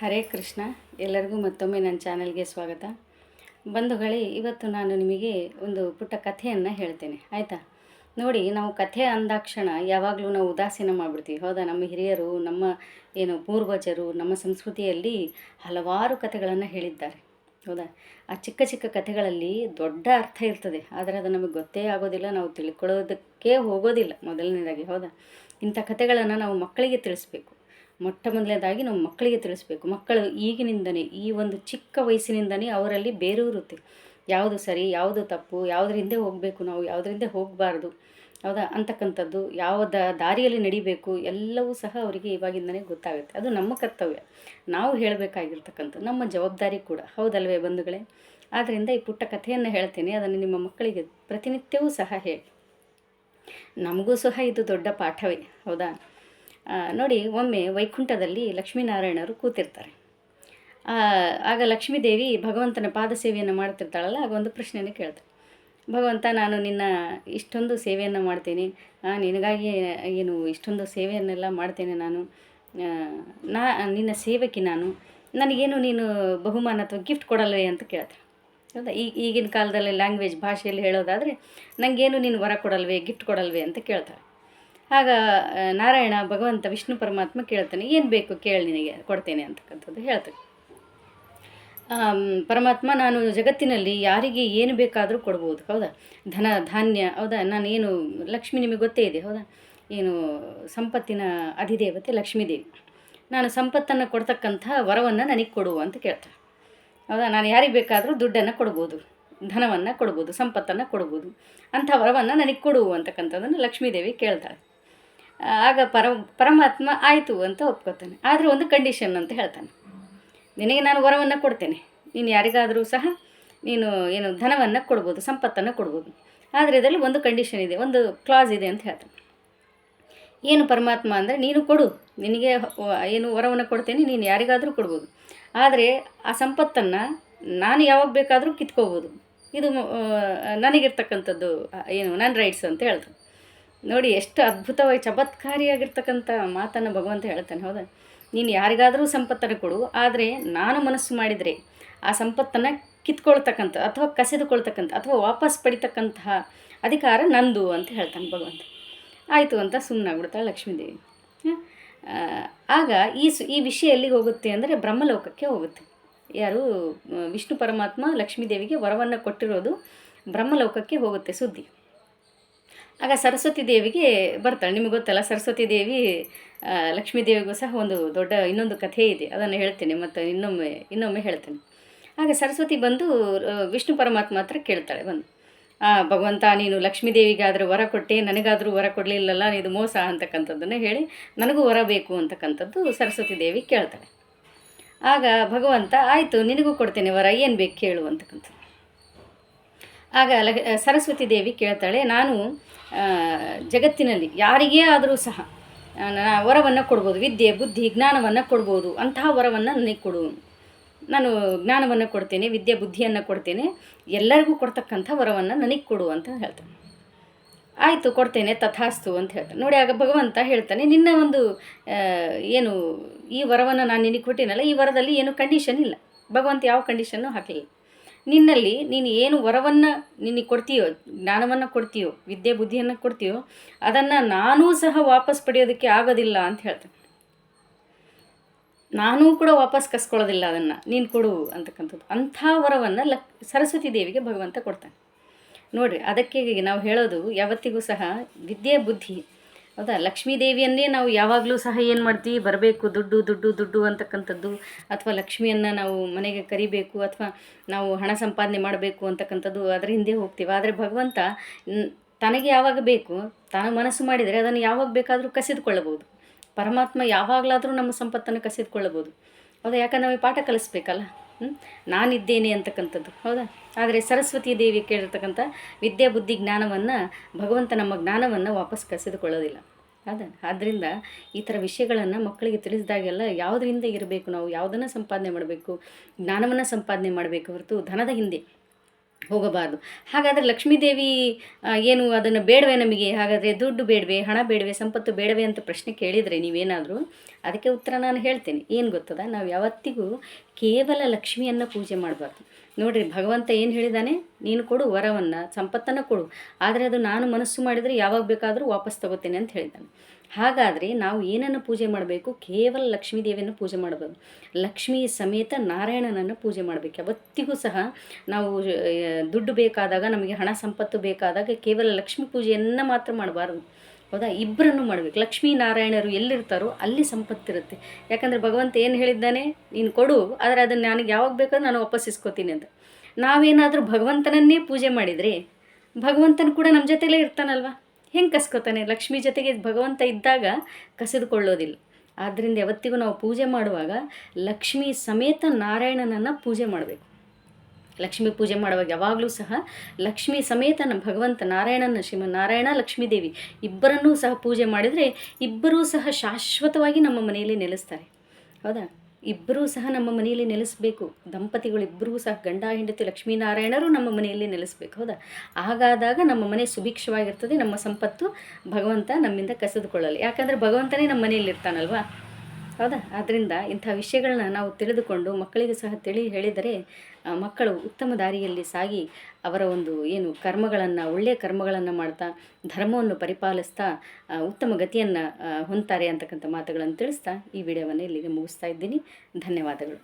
ಹರೇ ಕೃಷ್ಣ, ಎಲ್ಲರಿಗೂ ಮತ್ತೊಮ್ಮೆ ನನ್ನ ಚಾನಲ್ಗೆ ಸ್ವಾಗತ. ಬಂಧುಗಳೇ ಇವತ್ತು ನಾನು ನಿಮಗೆ ಒಂದು ಪುಟ್ಟ ಕಥೆಯನ್ನು ಹೇಳ್ತೇನೆ, ಆಯಿತಾ? ನೋಡಿ, ನಾವು ಕಥೆ ಅಂದಾಕ್ಷಣ ಯಾವಾಗಲೂ ನಾವು ಉದಾಸೀನ ಮಾಡಿಬಿಡ್ತೀವಿ. ಹೌದಾ? ನಮ್ಮ ಹಿರಿಯರು, ನಮ್ಮ ಏನು ಪೂರ್ವಜರು, ನಮ್ಮ ಸಂಸ್ಕೃತಿಯಲ್ಲಿ ಹಲವಾರು ಕಥೆಗಳನ್ನು ಹೇಳಿದ್ದಾರೆ. ಹೌದಾ? ಆ ಚಿಕ್ಕ ಚಿಕ್ಕ ಕಥೆಗಳಲ್ಲಿ ದೊಡ್ಡ ಅರ್ಥ ಇರ್ತದೆ. ಆದರೆ ಅದು ನಮಗೆ ಗೊತ್ತೇ ಆಗೋದಿಲ್ಲ, ನಾವು ತಿಳ್ಕೊಳ್ಳೋದಕ್ಕೆ ಹೋಗೋದಿಲ್ಲ ಮೊದಲನೇದಾಗಿ. ಹೌದಾ? ಇಂಥ ಕಥೆಗಳನ್ನು ನಾವು ಮಕ್ಕಳಿಗೆ ತಿಳಿಸ್ಬೇಕು. ಮೊಟ್ಟ ಮೊದಲನೇದಾಗಿ ನಾವು ಮಕ್ಕಳಿಗೆ ತಿಳಿಸ್ಬೇಕು. ಮಕ್ಕಳು ಈಗಿನಿಂದನೇ, ಈ ಒಂದು ಚಿಕ್ಕ ವಯಸ್ಸಿನಿಂದನೇ ಅವರಲ್ಲಿ ಬೇರೂರುತ್ತೆ ಯಾವುದು ಸರಿ, ಯಾವುದು ತಪ್ಪು, ಯಾವುದರಿಂದ ಹೋಗಬೇಕು ನಾವು, ಯಾವುದರಿಂದ ಹೋಗಬಾರ್ದು, ಹೌದಾ? ಅಂತಕ್ಕಂಥದ್ದು ಯಾವ ದಾರಿಯಲ್ಲಿ ನಡಿಬೇಕು, ಎಲ್ಲವೂ ಸಹ ಅವರಿಗೆ ಇವಾಗಿಂದನೇ ಗೊತ್ತಾಗುತ್ತೆ. ಅದು ನಮ್ಮ ಕರ್ತವ್ಯ. ನಾವು ಹೇಳಬೇಕಾಗಿರ್ತಕ್ಕಂಥ ನಮ್ಮ ಜವಾಬ್ದಾರಿ ಕೂಡ. ಹೌದಲ್ವೇ ಬಂಧುಗಳೇ? ಆದ್ದರಿಂದ ಈ ಪುಟ್ಟ ಕಥೆಯನ್ನು ಹೇಳ್ತೇನೆ. ಅದನ್ನು ನಿಮ್ಮ ಮಕ್ಕಳಿಗೆ ಪ್ರತಿನಿತ್ಯವೂ ಸಹ ಹೇಳಿ. ನಮಗೂ ಸಹ ಇದು ದೊಡ್ಡ ಪಾಠವೇ, ಹೌದಾ? ನೋಡಿ, ಒಮ್ಮೆ ವೈಕುಂಠದಲ್ಲಿ ಲಕ್ಷ್ಮೀನಾರಾಯಣರು ಕೂತಿರ್ತಾರೆ. ಆಗ ಲಕ್ಷ್ಮೀದೇವಿ ಭಗವಂತನ ಪಾದ ಸೇವೆಯನ್ನು ಮಾಡ್ತಿರ್ತಾಳಲ್ಲ, ಆಗ ಒಂದು ಪ್ರಶ್ನೆಯನ್ನು ಕೇಳ್ತಾರೆ ಭಗವಂತ, ನಾನು ನಿನ್ನ ಇಷ್ಟೊಂದು ಸೇವೆಯನ್ನು ಮಾಡ್ತೀನಿ. ನಿನಗಾಗಿ ಏನು ಇಷ್ಟೊಂದು ಸೇವೆಯನ್ನೆಲ್ಲ ಮಾಡ್ತೇನೆ ನಾನು. ನಾ, ನಿನ್ನ ಸೇವಕಿ ನಾನು. ನನಗೇನು ನೀನು ಬಹುಮಾನ ಅಥವಾ ಗಿಫ್ಟ್ ಕೊಡಲ್ವೇ ಅಂತ ಕೇಳ್ತಾರೆ ಹೌದಾ? ಈಗ ಈಗಿನ ಕಾಲದಲ್ಲಿ ಲ್ಯಾಂಗ್ವೇಜ್ ಭಾಷೆಯಲ್ಲಿ ಹೇಳೋದಾದರೆ ನನಗೇನು ನೀನು ವರ ಕೊಡಲ್ವೇ, ಗಿಫ್ಟ್ ಕೊಡಲ್ವೇ ಅಂತ ಕೇಳ್ತಾಳೆ. ಆಗ ನಾರಾಯಣ ಭಗವಂತ ವಿಷ್ಣು ಪರಮಾತ್ಮ ಕೇಳ್ತಾನೆ, ಏನು ಬೇಕು ಕೇಳಿ ನಿನಗೆ, ಕೊಡ್ತೇನೆ ಅಂತಕ್ಕಂಥದ್ದು ಹೇಳ್ತಾನೆ. ಪರಮಾತ್ಮ, ನಾನು ಜಗತ್ತಿನಲ್ಲಿ ಯಾರಿಗೆ ಏನು ಬೇಕಾದರೂ ಕೊಡ್ಬೋದು, ಹೌದಾ? ಧನ, ಧಾನ್ಯ, ಹೌದಾ? ನಾನು ಏನು ಲಕ್ಷ್ಮಿ ನಿಮಗೆ ಗೊತ್ತೇ ಇದೆ, ಹೌದಾ? ಏನು, ಸಂಪತ್ತಿನ ಅಧಿದೇವತೆ ಲಕ್ಷ್ಮೀದೇವಿ. ನಾನು ಸಂಪತ್ತನ್ನು ಕೊಡ್ತಕ್ಕಂಥ ವರವನ್ನು ನನಗೆ ಕೊಡು ಅಂತ ಕೇಳ್ತಾರೆ ಹೌದಾ? ನಾನು ಯಾರಿಗೆ ಬೇಕಾದರೂ ದುಡ್ಡನ್ನು ಕೊಡ್ಬೋದು, ಧನವನ್ನು ಕೊಡ್ಬೋದು, ಸಂಪತ್ತನ್ನು ಕೊಡ್ಬೋದು, ಅಂಥ ವರವನ್ನು ನನಗೆ ಕೊಡು ಅಂತಕ್ಕಂಥದ್ದನ್ನು ಲಕ್ಷ್ಮೀದೇವಿ ಕೇಳ್ತಾಳೆ. ಆಗ ಪರ, ಪರಮಾತ್ಮ ಆಯಿತು ಅಂತ ಒಪ್ಕೋತಾನೆ. ಆದರೆ ಒಂದು ಕಂಡೀಷನ್ ಅಂತ ಹೇಳ್ತಾನೆ. ನಿನಗೆ ನಾನು ವರವನ್ನು ಕೊಡ್ತೇನೆ. ನೀನು ಯಾರಿಗಾದರೂ ಸಹ ನೀನು ಏನು ಧನವನ್ನು ಕೊಡ್ಬೋದು, ಸಂಪತ್ತನ್ನು ಕೊಡ್ಬೋದು. ಆದರೆ ಇದರಲ್ಲಿ ಒಂದು ಕಂಡೀಷನ್ ಇದೆ, ಒಂದು ಕ್ಲಾಸ್ ಇದೆ ಅಂತ ಹೇಳ್ತಾನೆ. ಏನು ಪರಮಾತ್ಮ ಅಂದರೆ ನೀನು ಕೊಡು. ನಿನಗೆ ಏನು ವರವನ್ನು ಕೊಡ್ತೇನೆ, ನೀನು ಯಾರಿಗಾದರೂ ಕೊಡ್ಬೋದು. ಆದರೆ ಆ ಸಂಪತ್ತನ್ನು ನಾನು ಯಾವಾಗ ಬೇಕಾದರೂ ಕಿತ್ಕೋಬೋದು. ಇದು ನನಗಿರ್ತಕ್ಕಂಥದ್ದು ಏನು, ನನ್ನ ರೈಟ್ಸ್ ಅಂತ ಹೇಳ್ತಾನೆ. ನೋಡಿ, ಎಷ್ಟು ಅದ್ಭುತವಾಗಿ ಚಮತ್ಕಾರಿಯಾಗಿರ್ತಕ್ಕಂಥ ಮಾತನ್ನು ಭಗವಂತ ಹೇಳ್ತಾನೆ, ಹೌದಾ? ನೀನು ಯಾರಿಗಾದರೂ ಸಂಪತ್ತನ್ನು ಕೊಡು, ಆದರೆ ನಾನು ಮನಸ್ಸು ಮಾಡಿದರೆ ಆ ಸಂಪತ್ತನ್ನು ಕಿತ್ಕೊಳ್ತಕ್ಕಂಥ ಅಥವಾ ಕಸಿದುಕೊಳ್ತಕ್ಕಂಥ ಅಥವಾ ವಾಪಸ್ ಪಡಿತಕ್ಕಂತಹ ಅಧಿಕಾರ ನಂದು ಅಂತ ಹೇಳ್ತಾನೆ ಭಗವಂತ. ಆಯಿತು ಅಂತ ಸುಮ್ಮನಾಗ್ಬಿಡ್ತಾಳೆ ಲಕ್ಷ್ಮೀದೇವಿ. ಆಗ ಈ ಸು, ಈ ವಿಷಯ ಎಲ್ಲಿಗೆ ಹೋಗುತ್ತೆ ಅಂದರೆ ಬ್ರಹ್ಮಲೋಕಕ್ಕೆ ಹೋಗುತ್ತೆ. ಯಾರು, ವಿಷ್ಣು ಪರಮಾತ್ಮ ಲಕ್ಷ್ಮೀದೇವಿಗೆ ವರವನ್ನು ಕೊಟ್ಟಿರೋದು ಬ್ರಹ್ಮಲೋಕಕ್ಕೆ ಹೋಗುತ್ತೆ ಸುದ್ದಿ. ಆಗ ಸರಸ್ವತಿ ದೇವಿಗೆ ಬರ್ತಾಳೆ. ನಿಮಗೆ ಗೊತ್ತಲ್ಲ ಸರಸ್ವತಿ ದೇವಿ ಲಕ್ಷ್ಮೀ ದೇವಿಗೂ ಸಹ ಒಂದು ದೊಡ್ಡ ಇನ್ನೊಂದು ಕಥೆ ಇದೆ. ಅದನ್ನು ಹೇಳ್ತೇನೆ ಮತ್ತು ಇನ್ನೊಮ್ಮೆ ಇನ್ನೊಮ್ಮೆ ಹೇಳ್ತೇನೆ. ಆಗ ಸರಸ್ವತಿ ಬಂದು ವಿಷ್ಣು ಪರಮಾತ್ಮ ಹತ್ರ ಕೇಳ್ತಾಳೆ ಬಂದು. ಆ, ಭಗವಂತ ನೀನು ಲಕ್ಷ್ಮೀ ದೇವಿಗಾದರೂ ವರ ಕೊಟ್ಟೆ ನನಗಾದರೂ ವರ ಕೊಡಲಿಲ್ಲಲ್ಲ ಇದು ಮೋಸ ಅಂತಕ್ಕಂಥದ್ದನ್ನು ಹೇಳಿ ನನಗೂ ವರ ಬೇಕು ಅಂತಕ್ಕಂಥದ್ದು ಸರಸ್ವತಿ ದೇವಿ ಕೇಳ್ತಾಳೆ. ಆಗ ಭಗವಂತ ಆಯಿತು ನಿನಗೂ ಕೊಡ್ತೇನೆ ವರ ಏನು ಬೇಕು ಕೇಳು ಅಂತಕ್ಕಂಥದ್ದು. ಆಗ ಸರಸ್ವತಿ ದೇವಿ ಕೇಳ್ತಾಳೆ, ನಾನು ಜಗತ್ತಿನಲ್ಲಿ ಯಾರಿಗೇ ಆದರೂ ಸಹ ವರವನ್ನು ಕೊಡ್ಬೋದು, ವಿದ್ಯೆ, ಬುದ್ಧಿ, ಜ್ಞಾನವನ್ನು ಕೊಡ್ಬೋದು, ಅಂತಹ ವರವನ್ನು ನನಗೆ ಕೊಡು. ನಾನು ಜ್ಞಾನವನ್ನು ಕೊಡ್ತೇನೆ, ವಿದ್ಯೆ, ಬುದ್ಧಿಯನ್ನು ಕೊಡ್ತೇನೆ, ಎಲ್ಲರಿಗೂ ಕೊಡ್ತಕ್ಕಂಥ ವರವನ್ನು ನನಗೆ ಕೊಡು ಅಂತ ಹೇಳ್ತಾನೆ. ಆಯಿತು, ಕೊಡ್ತೇನೆ, ತಥಾಸ್ತು ಅಂತ ಹೇಳ್ತಾನೆ. ನೋಡಿ, ಆಗ ಭಗವಂತ ಹೇಳ್ತಾನೆ, ನಿನ್ನ ಒಂದು ಏನು, ಈ ವರವನ್ನು ನಾನು ನಿನಗೆ ಕೊಟ್ಟಿನಲ್ಲ, ಈ ವರದಲ್ಲಿ ಏನು ಕಂಡೀಷನ್ ಇಲ್ಲ. ಭಗವಂತ ಯಾವ ಕಂಡೀಷನ್ನು ಹಾಕಲಿಲ್ಲ. ನಿನ್ನಲ್ಲಿ ನೀನು ಏನು ವರವನ್ನು ನಿನಗೆ ಕೊಡ್ತೀಯೋ, ಜ್ಞಾನವನ್ನು ಕೊಡ್ತೀಯೋ, ವಿದ್ಯೆ ಬುದ್ಧಿಯನ್ನು ಕೊಡ್ತೀಯೋ, ಅದನ್ನು ನಾನೂ ಸಹ ವಾಪಸ್ ಪಡೆಯೋದಕ್ಕೆ ಆಗೋದಿಲ್ಲ ಅಂತ ಹೇಳ್ತಾನೆ. ನಾನೂ ಕೂಡ ವಾಪಸ್ ಕಸ್ಕೊಳ್ಳೋದಿಲ್ಲ ಅದನ್ನು, ನೀನು ಕೊಡು ಅಂತಕ್ಕಂಥದ್ದು. ಅಂಥ ವರವನ್ನು ಲಕ್, ಸರಸ್ವತಿ ದೇವಿಗೆ ಭಗವಂತ ಕೊಡ್ತಾನೆ. ನೋಡಿರಿ, ಅದಕ್ಕೆ ನಾವು ಹೇಳೋದು ಯಾವತ್ತಿಗೂ ಸಹ ವಿದ್ಯೆ ಬುದ್ಧಿ ಹೌದಾ? ಲಕ್ಷ್ಮೀ ದೇವಿಯನ್ನೇ ನಾವು ಯಾವಾಗಲೂ ಸಹ ಏನು ಮಾಡ್ತೀವಿ? ಬರಬೇಕು, ದುಡ್ಡು ದುಡ್ಡು ದುಡ್ಡು ಅಂತಕ್ಕಂಥದ್ದು. ಅಥವಾ ಲಕ್ಷ್ಮಿಯನ್ನು ನಾವು ಮನೆಗೆ ಕರಿಬೇಕು, ಅಥವಾ ನಾವು ಹಣ ಸಂಪಾದನೆ ಮಾಡಬೇಕು ಅಂತಕ್ಕಂಥದ್ದು ಅದರ ಹಿಂದೆ ಹೋಗ್ತೀವಿ. ಆದರೆ ಭಗವಂತ ತನಗೆ ಯಾವಾಗ ಬೇಕು, ತಾನು ಮನಸ್ಸು ಮಾಡಿದರೆ ಅದನ್ನು ಯಾವಾಗ ಬೇಕಾದರೂ ಕಸಿದುಕೊಳ್ಳಬಹುದು. ಪರಮಾತ್ಮ ಯಾವಾಗಲಾದರೂ ನಮ್ಮ ಸಂಪತ್ತನ್ನು ಕಸಿದುಕೊಳ್ಳಬಹುದು. ಹೌದಾ? ಯಾಕಂದ್ರೆ ನಮಗೆ ಪಾಠ ಕಲಿಸ್ಬೇಕಲ್ಲ. ಹ್ಞೂ ನಾನಿದ್ದೇನೆ ಅಂತಕ್ಕಂಥದ್ದು. ಹೌದಾ? ಆದರೆ ಸರಸ್ವತಿ ದೇವಿ ಕೇಳಿರ್ತಕ್ಕಂಥ ವಿದ್ಯೆ ಬುದ್ಧಿ ಜ್ಞಾನವನ್ನು ಭಗವಂತ ನಮ್ಮ ಜ್ಞಾನವನ್ನು ವಾಪಸ್ ಕಸಿದುಕೊಳ್ಳೋದಿಲ್ಲ. ಹೌದಾ ಆದ್ದರಿಂದ ಈ ಥರ ವಿಷಯಗಳನ್ನು ಮಕ್ಕಳಿಗೆ ತಿಳಿಸಿದಾಗೆಲ್ಲ ಯಾವುದರಿಂದ ಇರಬೇಕು ನಾವು? ಯಾವುದನ್ನು ಸಂಪಾದನೆ ಮಾಡಬೇಕು? ಜ್ಞಾನವನ್ನು ಸಂಪಾದನೆ ಮಾಡಬೇಕು ಹೊರತು ಧನದ ಹಿಂದೆ ಹೋಗಬಾರ್ದು. ಹಾಗಾದರೆ ಲಕ್ಷ್ಮೀದೇವಿ ಏನು ಅದನ್ನು ಬೇಡವೆ ನಮಗೆ? ಹಾಗಾದರೆ ದುಡ್ಡು ಬೇಡವೆ? ಹಣ ಬೇಡವೆ? ಸಂಪತ್ತು ಬೇಡವೆ ಅಂತ ಪ್ರಶ್ನೆ ಕೇಳಿದರೆ ನೀವೇನಾದರೂ ಅದಕ್ಕೆ ಉತ್ತರ ನಾನು ಹೇಳ್ತೇನೆ. ಏನು ಗೊತ್ತದ? ನಾವು ಯಾವತ್ತಿಗೂ ಕೇವಲ ಲಕ್ಷ್ಮಿಯನ್ನು ಪೂಜೆ ಮಾಡಬಾರ್ದು. ನೋಡ್ರಿ, ಭಗವಂತ ಏನು ಹೇಳಿದಾನೆ? ನೀನು ಕೊಡು ವರವನ್ನು, ಸಂಪತ್ತನ್ನು ಕೊಡು. ಆದರೆ ಅದು ನಾನು ಮನಸ್ಸು ಮಾಡಿದರೆ ಯಾವಾಗ ಬೇಕಾದರೂ ವಾಪಸ್ ತಗೋತೇನೆ ಅಂತ ಹೇಳಿದ್ದಾನೆ. ಹಾಗಾದರೆ ನಾವು ಏನನ್ನು ಪೂಜೆ ಮಾಡಬೇಕು? ಕೇವಲ ಲಕ್ಷ್ಮೀ ದೇವಿಯನ್ನು ಪೂಜೆ ಮಾಡಬೇಕು ಲಕ್ಷ್ಮೀ ಸಮೇತ ನಾರಾಯಣನನ್ನು ಪೂಜೆ ಮಾಡಬೇಕು. ಯಾವತ್ತಿಗೂ ಸಹ ನಾವು ದುಡ್ಡು ಬೇಕಾದಾಗ, ನಮಗೆ ಹಣ, ಸಂಪತ್ತು ಬೇಕಾದಾಗ ಕೇವಲ ಲಕ್ಷ್ಮೀ ಪೂಜೆಯನ್ನು ಮಾತ್ರ ಮಾಡಬಾರ್ದು. ಹೌದಾ? ಇಬ್ಬರನ್ನು ಮಾಡಬೇಕು. ಲಕ್ಷ್ಮೀ ನಾರಾಯಣರು ಎಲ್ಲಿರ್ತಾರೋ ಅಲ್ಲಿ ಸಂಪತ್ತಿರುತ್ತೆ. ಯಾಕಂದರೆ ಭಗವಂತ ಏನು ಹೇಳಿದ್ದಾನೆ? ನೀನು ಕೊಡು, ಆದರೆ ಅದನ್ನು ನನಗೆ ಯಾವಾಗ ಬೇಕಾದ್ರೂ ನಾನು ವಾಪಸ್ ಇಸ್ಕೋತೀನಿ ಅಂತ. ನಾವೇನಾದರೂ ಭಗವಂತನನ್ನೇ ಪೂಜೆ ಮಾಡಿದರೆ ಭಗವಂತನ ಕೂಡ ನಮ್ಮ ಜೊತೆಲೇ ಇರ್ತಾನಲ್ವ? ಹೆಂಗೆ ಕಸ್ಕೋತಾನೆ? ಲಕ್ಷ್ಮಿ ಜೊತೆಗೆ ಭಗವಂತ ಇದ್ದಾಗ ಕಸಿದುಕೊಳ್ಳೋದಿಲ್ಲ ಆದ್ದರಿಂದ ಯಾವತ್ತಿಗೂ ನಾವು ಪೂಜೆ ಮಾಡುವಾಗ ಲಕ್ಷ್ಮಿ ಸಮೇತ ನಾರಾಯಣನನ್ನು ಪೂಜೆ ಮಾಡಬೇಕು. ಲಕ್ಷ್ಮೀ ಪೂಜೆ ಮಾಡುವಾಗ ಯಾವಾಗಲೂ ಸಹ ಲಕ್ಷ್ಮೀ ಸಮೇತ ನಮ್ಮ ಭಗವಂತ ನಾರಾಯಣನ ಶ್ರೀಮ ನಾರಾಯಣ ಲಕ್ಷ್ಮೀದೇವಿ ಇಬ್ಬರನ್ನೂ ಸಹ ಪೂಜೆ ಮಾಡಿದರೆ ಇಬ್ಬರೂ ಸಹ ಶಾಶ್ವತವಾಗಿ ನಮ್ಮ ಮನೆಯಲ್ಲಿ ನೆಲೆಸ್ತಾರೆ. ಹೌದಾ? ಇಬ್ಬರೂ ಸಹ ನಮ್ಮ ಮನೆಯಲ್ಲಿ ನೆಲೆಸಬೇಕು. ದಂಪತಿಗಳು ಇಬ್ಬರೂ ಸಹ ಗಂಡ, ಹೆಂಡತಿ ಲಕ್ಷ್ಮೀನಾರಾಯಣರು ನಮ್ಮ ಮನೆಯಲ್ಲಿ ನೆಲೆಸಬೇಕು. ಹೌದಾ? ಹಾಗಾದಾಗ ನಮ್ಮ ಮನೆ ಸುಭಿಕ್ಷವಾಗಿರ್ತದೆ. ನಮ್ಮ ಸಂಪತ್ತು ಭಗವಂತ ನಮ್ಮಿಂದ ಕಸಿದುಕೊಳ್ಳಲ್ಲ ಯಾಕಂದರೆ ಭಗವಂತನೇ ನಮ್ಮ ಮನೆಯಲ್ಲಿ ಇರ್ತಾನಲ್ವಾ ಹೌದಾ? ಆದ್ದರಿಂದ ಇಂಥ ವಿಷಯಗಳನ್ನ ನಾವು ತಿಳಿದುಕೊಂಡು ಮಕ್ಕಳಿಗೆ ಸಹ ತಿಳಿ ಹೇಳಿದರೆ ಮಕ್ಕಳು ಉತ್ತಮ ದಾರಿಯಲ್ಲಿ ಸಾಗಿ ಅವರ ಒಂದು ಏನು ಕರ್ಮಗಳನ್ನು, ಒಳ್ಳೆಯ ಕರ್ಮಗಳನ್ನು ಮಾಡ್ತಾ, ಧರ್ಮವನ್ನು ಪರಿಪಾಲಿಸ್ತಾ ಉತ್ತಮ ಗತಿಯನ್ನು ಹೊಂದ್ತಾರೆ ಅಂತಕ್ಕಂಥ ಮಾತುಗಳನ್ನು ತಿಳಿಸ್ತಾ ಈ ವಿಡಿಯೋವನ್ನು ಇಲ್ಲಿಗೆ ಮುಗಿಸ್ತಾ ಇದ್ದೀನಿ. ಧನ್ಯವಾದಗಳು.